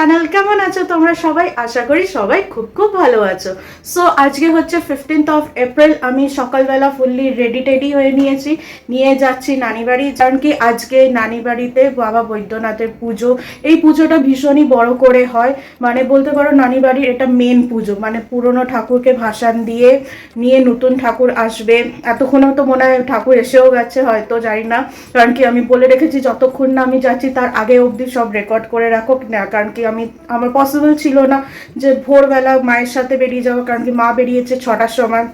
Channel কেমন আছো? তোমরা সবাই আশা করি সবাই খুব খুব ভালো আছো। সো আজকে হচ্ছে ফিফটিন্থ অফ এপ্রিল আমি সকালবেলা ফুললি রেডি টেডি হয়ে নিয়েছি। নিয়ে যাচ্ছি নানি বাড়ি, কারণ কি আজকে নানি বাড়িতে বাবা বৈদ্যনাথের পুজো। এই পুজোটা ভীষণই বড় করে হয়। মানে বলতে পারো, নানি বাড়ির এটা মেন পুজো। মানে পুরনো ঠাকুরকে ভাসান দিয়ে নিয়ে নতুন ঠাকুর আসবে। এতক্ষণেও তো মনে হয় ঠাকুর এসেও গেছে, হয়তো, জানি না। কারণ কি আমি বলে রেখেছি, যতক্ষণ না আমি যাচ্ছি, তার আগে অবধি সব রেকর্ড করে রাখো। কারণ কি আমি, আমার পসিবল ছিল না যে ভোরবেলা মায়ের সাথে বেরিয়ে যাব কারণ কি মা বেরিয়েছে ছটার সময়।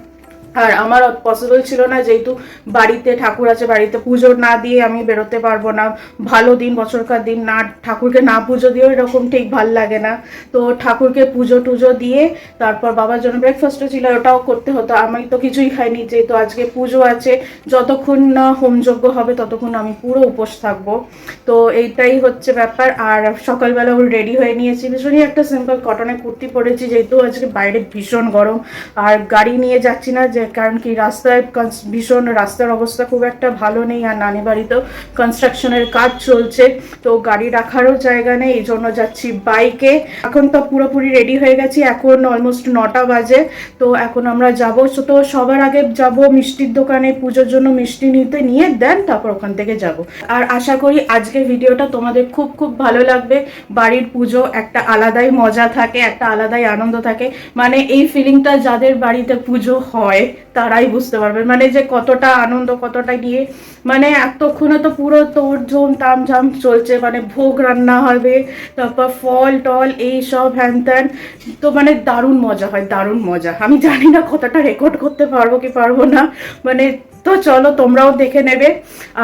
আর আমার পসিবল ছিল না যেহেতু বাড়িতে ঠাকুর আছে, বাড়িতে পুজো না দিয়ে আমি বেরোতে পারব না। ভালো দিন, বছরকার দিন না, ঠাকুরকে না পুজো দিয়েও এরকম ঠিক ভালো লাগে না। তো ঠাকুরকে পুজো টুজো দিয়ে তারপর বাবার জন্য ব্রেকফাস্টও ছিল, ওটাও করতে হতো। আমি তো কিছুই খাইনি, যেহেতু আজকে পুজো আছে, যতক্ষণ না হোমযজ্ঞ হবে ততক্ষণ আমি পুরো উপোস থাকব। তো এইটাই হচ্ছে ব্যাপার। আর সকালবেলা ওর রেডি হয়ে নিয়েছি। ভীষণই একটা সিম্পল কটনের কুর্তি পরেছি, যেহেতু আজকে বাইরে ভীষণ গরম। আর গাড়ি নিয়ে যাচ্ছি না, যে কারণ কি রাস্তায় ভীষণ রাস্তার অবস্থা খুব একটা ভালো নেই আর নানি বাড়িতেও কনস্ট্রাকশনের কাজ চলছে। তো গাড়ি রাখারও জায়গা নেই এই জন্য যাচ্ছি বাইকে এখন তো পুরোপুরি রেডি হয়ে গেছি, এখন অলমোস্ট নটা বাজে। তো এখন আমরা যাব। তো সবার আগে যাব মিষ্টির দোকানে, পুজোর জন্য মিষ্টি নিতে, নিয়ে দেন তারপর ওখান থেকে যাব। আর আশা করি আজকের ভিডিওটা তোমাদের খুব খুব ভালো লাগবে। বাড়ির পুজো একটা আলাদাই মজা থাকে, একটা আলাদাই আনন্দ থাকে। মানে এই ফিলিংটা যাদের বাড়িতে পুজো হয় তারাই বুঝতে পারবে। মানে যে কতটা আনন্দ, কতটা গিয়ে মানে এতক্ষণে তো পুরো তোড়ঝোম তামঝাম চলছে মানে ভোগ রান্না হবে, তারপর ফল, টল, এই সব, হ্যান ত্যান, তো মানে দারুণ মজা হয়, দারুণ মজা। আমি জানি না কতটা রেকর্ড করতে পারব কি পারব না মানে তো চলো তোমরাও দেখে নেবে,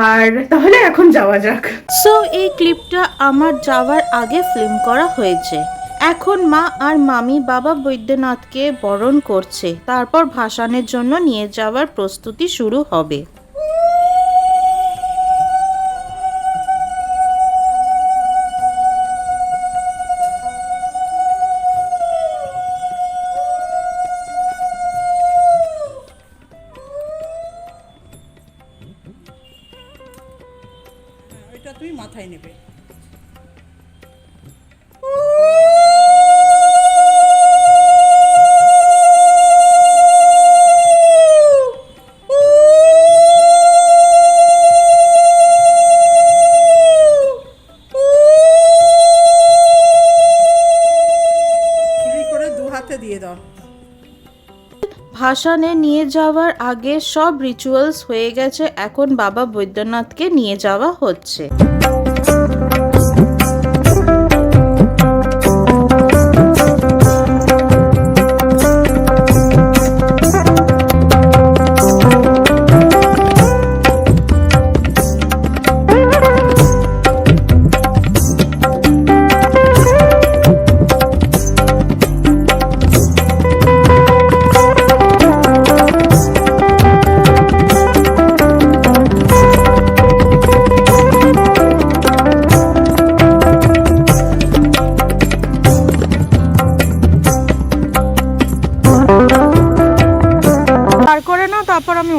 আর তাহলে এখন যাওয়া যাক। সো এই ক্লিপটা আমার যাওয়ার আগে ফিল্ম করা হয়েছে। এখন মা আর মামি বাবা বৈদ্যনাথকে বরণ করছে। তারপর ভাসানের জন্য নিয়ে যাওয়ার প্রস্তুতি শুরু হবে। ভাসানে নিয়ে যাওয়ার আগে সব রিচুয়ালস হয়ে গেছে এখন বাবা বৈদ্যনাথকে নিয়ে যাওয়া হচ্ছে।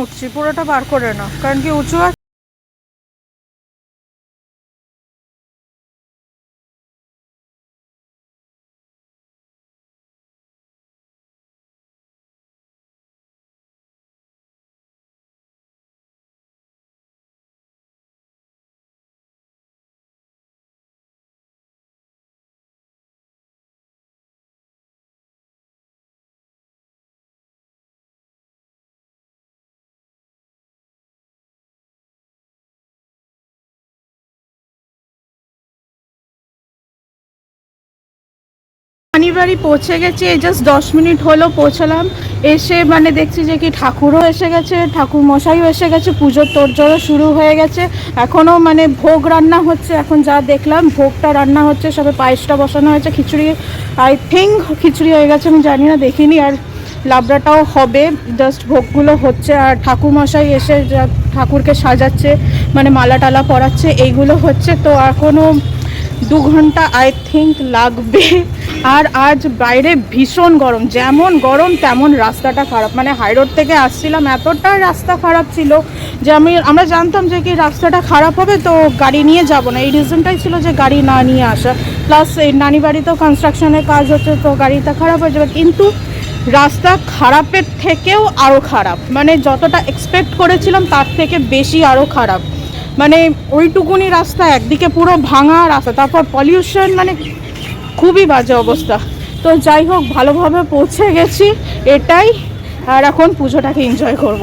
উঠছি পুরোটা বার করে না কারণ কি উঁচু আছে বাড়ি পৌঁছে গেছি, এই জাস্ট দশ মিনিট হলো পৌঁছালাম। এসে মানে দেখছি যে কি ঠাকুরও এসে গেছে ঠাকুর মশাইও এসে গেছে, পুজোর তোড়জোড়ও শুরু হয়ে গেছে। এখনও মানে ভোগ রান্না হচ্ছে, এখন যা দেখলাম ভোগটা রান্না হচ্ছে, সবে পায়েসটা বসানো হয়েছে, খিচুড়ি আই থিঙ্ক খিচুড়ি হয়ে গেছে, আমি জানি না, দেখিনি, আর লাবড়াটাও হবে জাস্ট ভোগগুলো হচ্ছে, আর ঠাকুর মশাই এসে ঠাকুরকে সাজাচ্ছে মানে মালা টালা পরাচ্ছে, এইগুলো হচ্ছে, তো এখনও দু ঘণ্টা আই থিঙ্ক লাগবে। আর আজ বাইরে ভীষণ গরম, যেমন গরম তেমন রাস্তাটা খারাপ। মানে হাইরোড থেকে আসছিলাম, এতটা রাস্তা খারাপ ছিল যে আমি, আমরা জানতাম যে কি রাস্তাটা খারাপ হবে তো গাড়ি নিয়ে যাব না। এই রিজনটাই ছিল যে গাড়ি না নিয়ে আসা। প্লাস এই নানি বাড়িতেও কনস্ট্রাকশনের কাজ হচ্ছে তো গাড়িটা খারাপ হয়ে যাবে। কিন্তু রাস্তা খারাপের থেকেও আরও খারাপ। মানে যতটা এক্সপেক্ট করেছিলাম তার থেকে বেশি আরও খারাপ। মানে ওইটুকুনি রাস্তা, একদিকে পুরো ভাঙা রাস্তা, তারপর পলিউশন মানে খুবই বাজে অবস্থা তো যাই হোক, ভালোভাবে পৌঁছে গেছি, এটাই আর এখন পুজোটাকে এনজয় করব।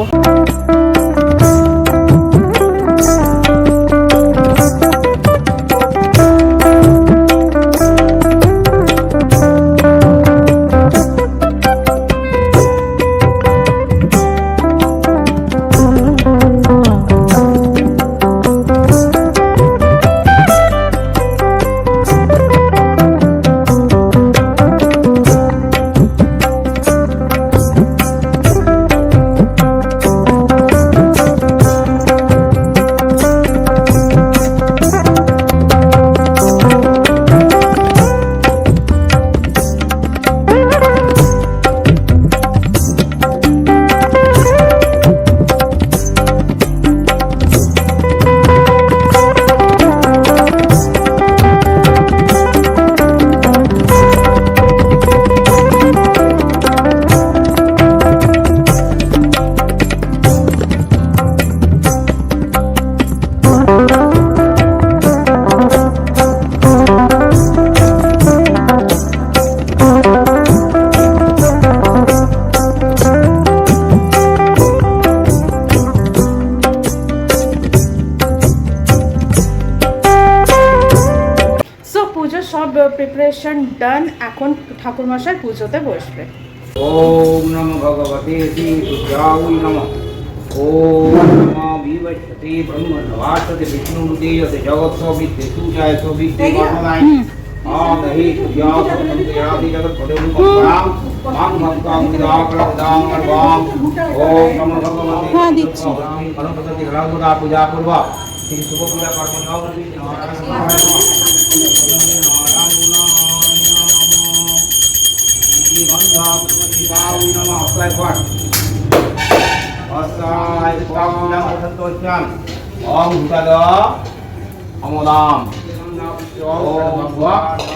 প্রিপারেশন ডান এখন ঠাকুরমশাই পুজোতে বসবে ॐ नमो भगवते श्रीरुद्राय नमः ॐ नमो विवशते ब्रह्मणवासते विष्णुदेयते जगत्सौविद्ये सूजाय सौविद्ये वर्मणाय ॐ हि सूर्यासुरसंध्यादि जगत्पदमुपरां मां भक्तां निराकरदां अर्वां ॐ नमो भगवते হ্যাঁ, দিচ্ছি। নবমী নারায়ণ নারায়ণ ওম ভূতাদ অমদাম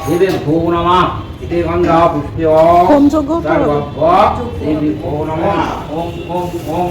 দেবে ভো নমা ইতে গন্ধা পুষ্পে ওম ওম ওম ওম ওম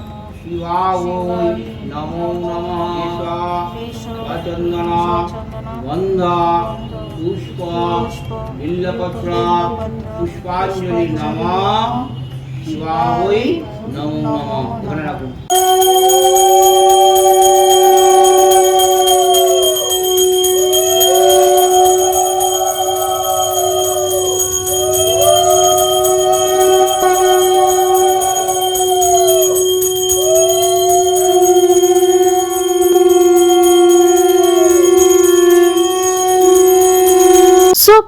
শিবায় নমো নমঃ চন্দন বন্ধ পুষ্প বিল্লপত্র পুষ্পাঞ্জলি নম শিবায় নমো নমঃ ধরে রাখুন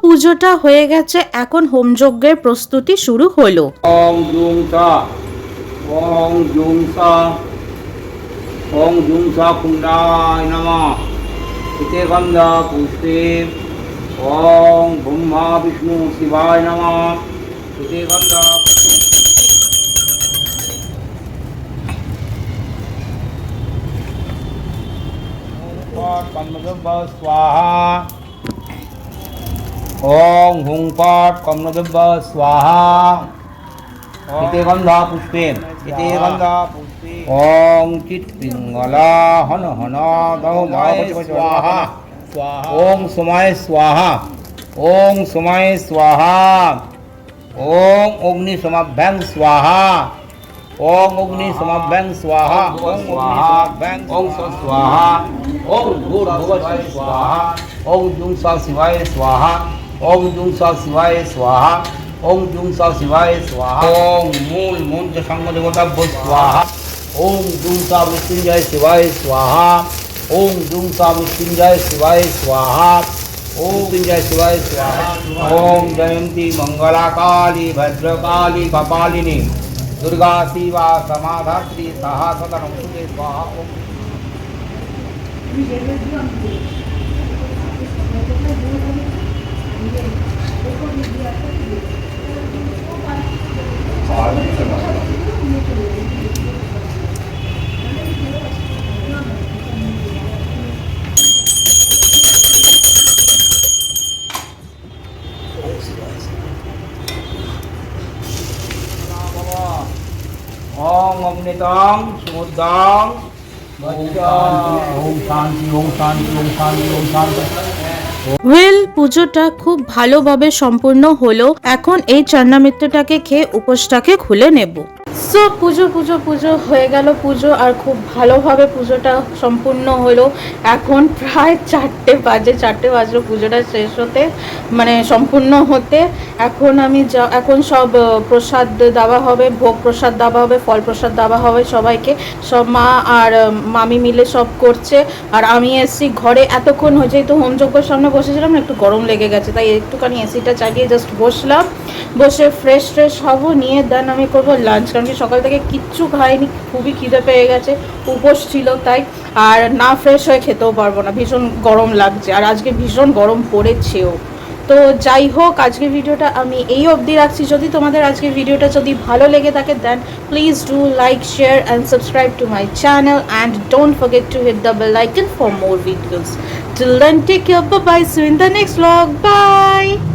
পুজোটা হয়ে গেছে এখন হোমযজ্ঞের প্রস্তুতি শুরু হলো ওম জুম সা ওম জুম সা ওম জুম সা কুণ্ডায় নমঃ ইতে গন্ধ পুষ্পে ওম ব্রহ্মা বিষ্ণু শিবায় নমঃ ইতে গন্ধ स्वाहा ओम हुं पाठ कमलदब्ब स्वाहा। इते गंधा पुष्पे। इते गंधा पुष्पे। ओम चित पिंगला हन हन दो स्वाहा। ओम सुमाय स्वाहा। ओम सुमाय स्वाहा। ओम अग्नि समाभ्यं स्वाहा। ओम अग्नि समाभ्यं स्वाहा। ओम स्वाहा। ओम स्वाहा। ओम भूर्भुवः स्वाहा। ओम जुं सा शिवाय स्वाहा। ओम जुं सा शिवाय स्वाहा। ओम जुं सा शिवाय स्वाहा। ओम मूल मंत्र संग देवता स्वाहा। ओम जुं सा मृत्युंजय शिवाय स्वाहा। ओम जुं सा मृत्युंजय शिवाय स्वाहा। ओम जय शिवाय स्वाहा। ओम जयंती मंगला काली भद्रकाली कपालिनी। दुर्गा शिवा समाधात्री सहा सदा नमस्ते स्वाहा। ओम। ओम अमृतम নিকেতং ওয়েল পুজোটা খুব ভালোভাবে সম্পূর্ণ হলো। এখন এই চান্নামিত্রটাকে খেয়ে উপোসটাকে খুলে নেব। সো পুজো পুজো পুজো হয়ে গেল। পুজো আর খুব ভালোভাবে পুজোটা সম্পূর্ণ হলো। এখন প্রায় চারটে বাজে, চারটে বাজলো পুজোটা শেষ হতে মানে সম্পূর্ণ হতে। এখন আমি যা, এখন সব প্রসাদ দেওয়া হবে, ভোগ প্রসাদ দেওয়া হবে, ফল প্রসাদ দেওয়া হবে সবাইকে। সব মা আর মামি মিলে সব করছে। আর আমি এসছি ঘরে এতক্ষণ হয়ে, যেহেতু হোমযজ্ঞের সামনে বসেছিলাম একটু গরম লেগে গেছে। তাই একটুখানি এসিটা চালিয়ে জাস্ট বসলাম। বসে ফ্রেশ ফ্রেশ হব, নিয়ে দেন আমি করব লাঞ্চ কারণ সকাল থেকে কিচ্ছু খাইনি, খুবই খিদে পেয়ে গেছে, উপোস ছিল তাই, আর না ফ্রেশ হয়ে খেতেও পারব না, ভীষণ গরম লাগছে, আর আজকে ভীষণ গরম পড়েছেও। তো যাই হোক আজকে ভিডিওটা আমি এই অবধি রাখছি, যদি তোমাদের আজকে ভিডিওটা যদি ভালো লেগে থাকে দেন please do like share and subscribe to my channel and don't forget to hit the bell icon for more videos till then take care bye see in the next vlog, bye!